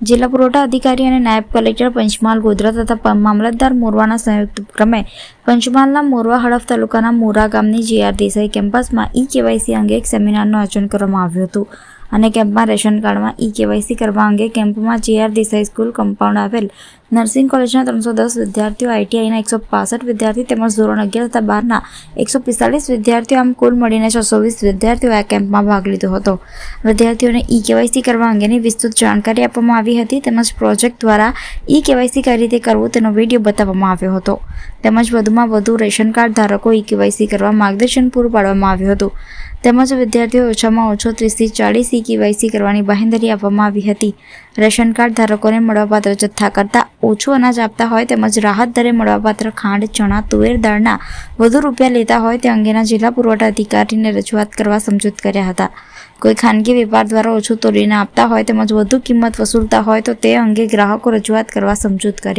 જિલ્લા પુરવઠા અધિકારી અને નાયબ કલેક્ટર પંચમહાલ ગોધરા તથા મામલતદાર મોરવાના સંયુક્ત ઉપક્રમે પંચમહાલના મોરવા હડફ તાલુકાના મોરા ગામની જીઆર દેસાઈ કેમ્પસમાં ઈ કેવાયસી અંગે એક સેમિનારનું આયોજન કરવામાં આવ્યું હતું. અને કેમ્પમાં રેશન કાર્ડમાં ઈ કેવાયસી કરવા અંગે કેમ્પમાં જીઆર દેસાઈ સ્કૂલ કમ્પાઉન્ડ આવેલ. નર્સિંગ કોલેજના ત્રણસો દસ વિદ્યાર્થીઓ આઈટીઆઈના એકસો પાસઠ વિદ્યાર્થી તેમજ ધોરણ અગિયાર તથા બારના એકસો પિસ્તાલીસ વિદ્યાર્થીઓ આમ કુલ મળીને છસો વીસ વિદ્યાર્થીઓએ આ કેમ્પમાં ભાગ લીધો હતો. વિદ્યાર્થીઓને ઈ કેવાયસી કરવા અંગેની વિસ્તૃત જાણકારી આપવામાં આવી હતી તેમજ પ્રોજેક્ટ દ્વારા ઈ કેવાયસી કઈ રીતે કરવું તેનો વીડિયો બતાવવામાં આવ્યો હતો. તેમજ વધુમાં વધુ રેશન કાર્ડ ધારકો ઈ કેવાયસી કરવા માર્ગદર્શન પૂરું પાડવામાં આવ્યું હતું. તેમજ વિદ્યાર્થીઓ ઓછામાં ઓછો ત્રીસથી ચાળીસ ઈ કેવાયસી કરવાની બાહેંધરી આપવામાં આવી હતી. રેશન કાર્ડ ધારકોને મળવાપાત્ર જથ્થા કરતાં ઓછું અનાજ આપતા હોય તેમજ રાહત દરે મળવાપાત્ર ખાંડ, ચણા, તુવેર, દાળના વધુ રૂપિયા લેતા હોય તે અંગેના જિલ્લા પુરવઠા અધિકારીને રજૂઆત કરવા સમજૂત કર્યા હતા. કોઈ ખાનગી વેપાર દ્વારા ઓછું તોડીને આપતા હોય તેમજ વધુ કિંમત વસૂલતા હોય તો તે અંગે ગ્રાહકો રજૂઆત કરવા સમજૂત કરી